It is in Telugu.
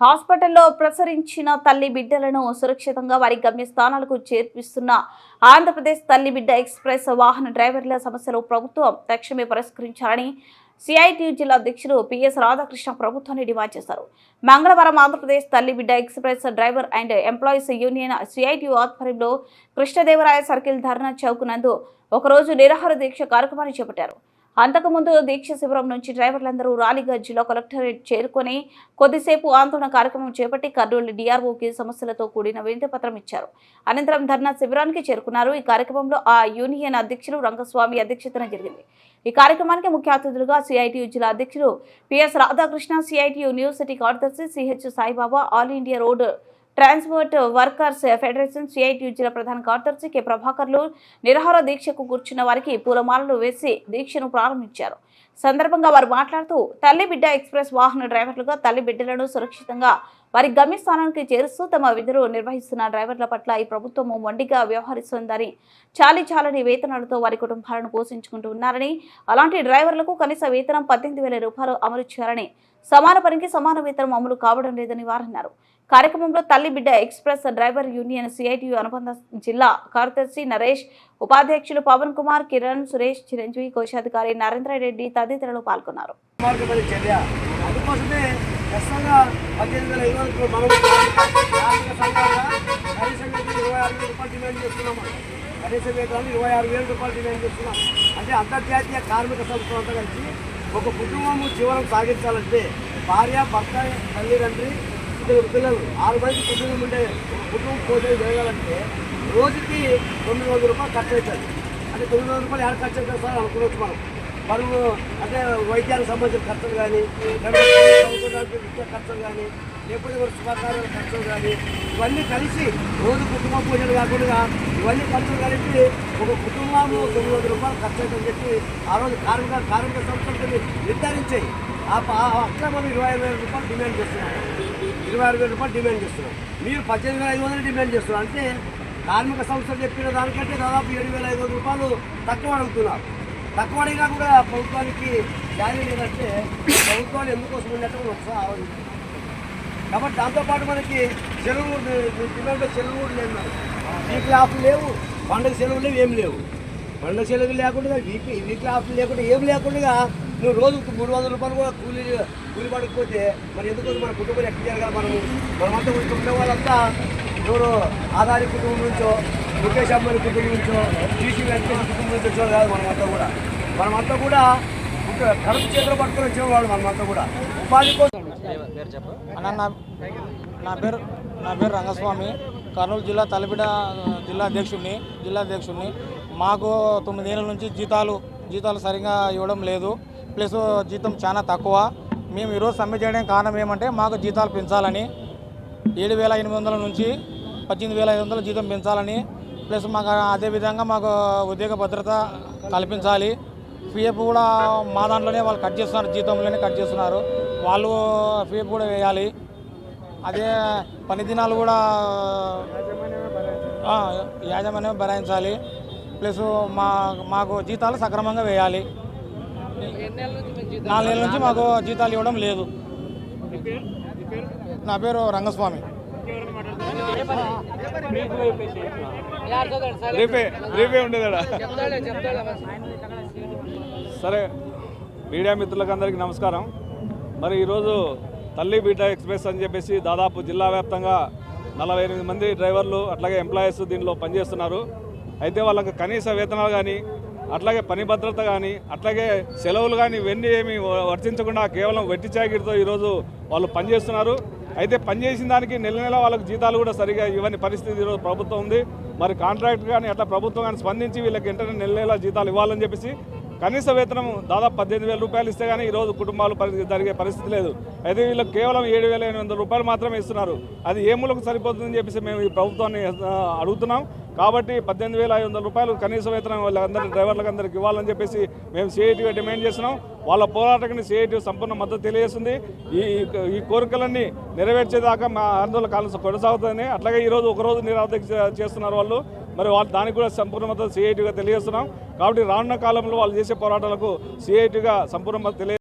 హాస్పిటల్లో ప్రసరించిన తల్లి బిడ్డలను సురక్షితంగా వారి గమ్యస్థానాలకు చేర్పిస్తున్న ఆంధ్రప్రదేశ్ తల్లి బిడ్డ ఎక్స్ప్రెస్ వాహన డ్రైవర్ల సమస్యలు ప్రభుత్వం తక్షణమే పరిష్కరించాలని సిఐటియు జిల్లా అధ్యక్షులు పిఎస్ రాధాకృష్ణ ప్రభుత్వాన్ని డిమాండ్ చేశారు. మంగళవారం Andhra Pradesh Talli Bidda express driver and employees union CITU ఆధ్వర్యంలో కృష్ణదేవరాయ సర్కిల్ ధర్నా చౌక్ నందు ఒకరోజు నిరాహార దీక్ష కార్యక్రమాన్ని చేపట్టారు. అంతకుముందు దీక్ష శిబిరం నుంచి డ్రైవర్లందరూ రాలిగా జిల్లా కలెక్టరేట్ చేరుకొని కొద్దిసేపు ఆందోళన కార్యక్రమం చేపట్టి కర్నూలు డిఆర్ఓకి సమస్యలతో కూడిన వినతిపత్రం ఇచ్చారు. అనంతరం ధర్నా శిబిరానికి చేరుకున్నారు. ఈ కార్యక్రమంలో ఆ యూనియన్ అధ్యక్షులు రంగస్వామి అధ్యక్షతన జరిగింది. ఈ కార్యక్రమానికి ముఖ్య అతిథులుగా సిఐటియు జిల్లా అధ్యక్షులు పిఎస్ రాధాకృష్ణ సిఐటియు యూనివర్సిటీ కార్యదర్శి CH Saibaba all India road transport workers federation CITU జిల్లా ప్రధాన కార్యదర్శి కె. ప్రభాకర్లు నిరాహార దీక్షకు కూర్చున్న వారికి పూలమాలలు వేసి దీక్షను ప్రారంభించారు. సందర్భంగా వారు మాట్లాడుతూ తల్లి బిడ్డ ఎక్స్ప్రెస్ వాహన డ్రైవర్లుగా తల్లి బిడ్డలను సురక్షితంగా వారి గమ్యస్థానానికి చేరుస్తూ తమ విధులు నిర్వహిస్తున్న డ్రైవర్ల పట్ల ఈ ప్రభుత్వం మొండిగా వ్యవహరిస్తుందని చాలీ చాలని వేతనాలతో వారి కుటుంబాలను పోషించుకుంటూ ఉన్నారని అలాంటి డ్రైవర్లకు కనీస వేతనం పద్దెనిమిది వేల రూపాయలు అమలు చేయాలని సమాన పనికి సమాన వేతనం అమలు కావడం లేదని వారన్నారు. కార్యక్రమంలో తల్లి Bidda express driver union CITU అనుబంధ జిల్లా కార్యదర్శి నరేష్ ఉపాధ్యక్షులు పవన్ కుమార్ కిరణ్ సురేష్ చిరంజీవి కోశాధికారి నరేంద్ర రెడ్డి తదితరులు పాల్గొన్నారు. ఇరవై ఆరు వేల రూపాయలు కనీస వేతనాన్ని ఇరవై ఆరు వేల రూపాయలు డిమాండ్ చేస్తున్నాం అంటే అంతర్జాతీయ కార్మిక సంస్థ అంతా కలిసి ఒక కుటుంబం జీవనం సాగించాలంటే భార్య భర్త తల్లి తండ్రి ఇద్దరు పిల్లలు ఆరు బయట కుటుంబం ఉంటే కుటుంబం పోటీ జరగాలంటే రోజుకి తొమ్మిది వందల రూపాయలు ఖర్చు అవుతుంది అంటే తొమ్మిది వందల రూపాయలు ఎలా ఖర్చు అవుతుంది సార్ అనుకోవచ్చు మనం. మనము అంటే వైద్యానికి సంబంధించిన ఖర్చులు కానీ ఖర్చులు కానీ లేకపోతే మన శుభకార్యాల ఖర్చులు కానీ ఇవన్నీ కలిసి రోజు కుటుంబ పూజలు కాకుండా ఇవన్నీ ఖర్చులు కలిపి ఒక కుటుంబము తొమ్మిది వందల రూపాయలు ఖర్చు అవుతుందని చెప్పి ఆ రోజు కార్మిక కార్మిక సంస్థలు నిర్ధారించాయి. ఆ ప- అట్లా మనం ఇరవై ఐదు వేల రూపాయలు డిమాండ్ చేస్తున్నాం. ఇరవై ఆరు వేల రూపాయలు డిమాండ్ చేస్తున్నాం. మీరు పద్దెనిమిది వేల ఐదు వందలు డిమాండ్ చేస్తున్నారు. అంటే కార్మిక సంస్థలు చెప్పిన దానికంటే దాదాపు ఏడు వేల ఐదు వందల రూపాయలు తక్కువ అడుగుతున్నారు తక్కువ అడిగినా కూడా ప్రభుత్వానికి జారీ లేదంటే ప్రభుత్వాలు ఎందుకోసం ఉన్నట్టు ఒకసారి ఆలోచించారు కాబట్టి దాంతోపాటు మనకి సెలవు పిల్లలతో సెలవు కూడా లేదు మరి. వీక్లీ లేవు పండుగ సెలవు లేవు ఏం లేవు. పండుగ సెలవు లేకుండా వీక్లీ వీక్లీ ఆఫ్ లేకుండా ఏం లేకుండా నువ్వు రోజుకు మూడు వందల రూపాయలు కూడా కూలి కూలి పడకపోతే మరి ఎందుకు మన కుటుంబం ఎక్కడ జరగాలి? మనము మనమంతా ఉండే వాళ్ళంతా ఎవరు ఆదాని కుటుంబం నుంచో ముఖేష్ అమ్మాయి కుటుంబం నుంచో టీసీ వెంకటేశ్వర కుటుంబం నుంచో కాదు మనమంతా కూడా. మనమంతా కూడా కడుపు చేతులు పట్టుకుని వచ్చేవాళ్ళు మనమంతా కూడా. ఉపాధి కోసం అన్న నా నా పేరు నా పేరు రంగస్వామి. కర్నూలు జిల్లా తలపిడ జిల్లా అధ్యక్షుడిని జిల్లా అధ్యక్షుడిని. మాకు తొమ్మిదేళ్ళ నుంచి జీతాలు జీతాలు సరిగా ఇవ్వడం లేదు. ప్లస్ జీతం చాలా తక్కువ. మేము ఈరోజు సమ్మె చేయడానికి కారణం ఏమంటే మాకు జీతాలు పెంచాలని. ఏడు వేల ఎనిమిది వందల నుంచి పద్దెనిమిది వేల ఐదు వందల జీతం పెంచాలని. ప్లస్ మాకు అదేవిధంగా మాకు ఉద్యోగ భద్రత కల్పించాలి. పిఎఫ్ కూడా మా దాంట్లోనే వాళ్ళు కట్ చేస్తున్నారు జీతంలోనే కట్ చేస్తున్నారు. వాళ్ళు పిఎఫ్ కూడా వేయాలి. అదే పని దినాలు కూడా యాజమాన్యం భరాయించాలి. ప్లస్ మా మాకు జీతాలు సక్రమంగా వేయాలి. నాలుగు నెలల నుంచి మాకు జీతాలు ఇవ్వడం లేదు. నా పేరు రంగస్వామి. రేపే రేపే ఉండేదాడా? సరే మీడియా మిత్రులకు అందరికీ నమస్కారం. మరి ఈరోజు తల్లి బిడ్డ ఎక్స్ప్రెస్ అని చెప్పేసి దాదాపు జిల్లా వ్యాప్తంగా నలభై ఎనిమిది మంది డ్రైవర్లు అట్లాగే ఎంప్లాయీస్ దీనిలో పనిచేస్తున్నారు. అయితే వాళ్ళకి కనీస వేతనాలు కానీ అట్లాగే పని భద్రత కానీ అట్లాగే సెలవులు కానీ ఇవన్నీ ఏమి వర్తించకుండా కేవలం వెట్టి చాకిరితో ఈరోజు వాళ్ళు పనిచేస్తున్నారు. అయితే పనిచేసిన దానికి నెల నెల వాళ్ళకి జీతాలు కూడా సరిగా ఇవ్వని పరిస్థితి ఈరోజు ప్రభుత్వం ఉంది. మరి కాంట్రాక్ట్ కానీ అట్లా ప్రభుత్వం కానీ స్పందించి వీళ్ళకి వెంటనే నెల నెల జీతాలు ఇవ్వాలని చెప్పేసి కనీస వేతనం దాదాపు పద్దెనిమిది వేల రూపాయలు ఇస్తే కానీ ఈరోజు కుటుంబాలు జరిగే పరిస్థితి లేదు. అయితే వీళ్ళకి కేవలం ఏడు వేల ఎనిమిది వందల రూపాయలు మాత్రమే ఇస్తున్నారు. అది ఏ మూలకు సరిపోతుందని చెప్పేసి మేము ఈ ప్రభుత్వాన్ని అడుగుతున్నాం. కాబట్టి పద్దెనిమిది వేల ఐదు వందల రూపాయలు కనీస వేతనం వాళ్ళందరికీ డ్రైవర్లకు అందరికి ఇవ్వాలని చెప్పేసి మేము సిఐటిగా డిమాండ్ చేసినాం వాళ్ళ పోరాటానికి సిఐటి సంపూర్ణ మద్దతు తెలియజేసింది ఈ ఈ కోరికలన్నీ నెరవేర్చేదాకా మా ఆందోళన కాలం కొనసాగుతుందని అట్లాగే ఈరోజు ఒకరోజు నిరాధక చేస్తున్నారు వాళ్ళు. మరి వాళ్ళు దానికి కూడా సంపూర్ణ మద్దతు సిఐటిగా తెలియజేస్తున్నాం. కాబట్టి రానున్న కాలంలో వాళ్ళు చేసే పోరాటాలకు సిఐటిగా సంపూర్ణ మద్దతు తెలియ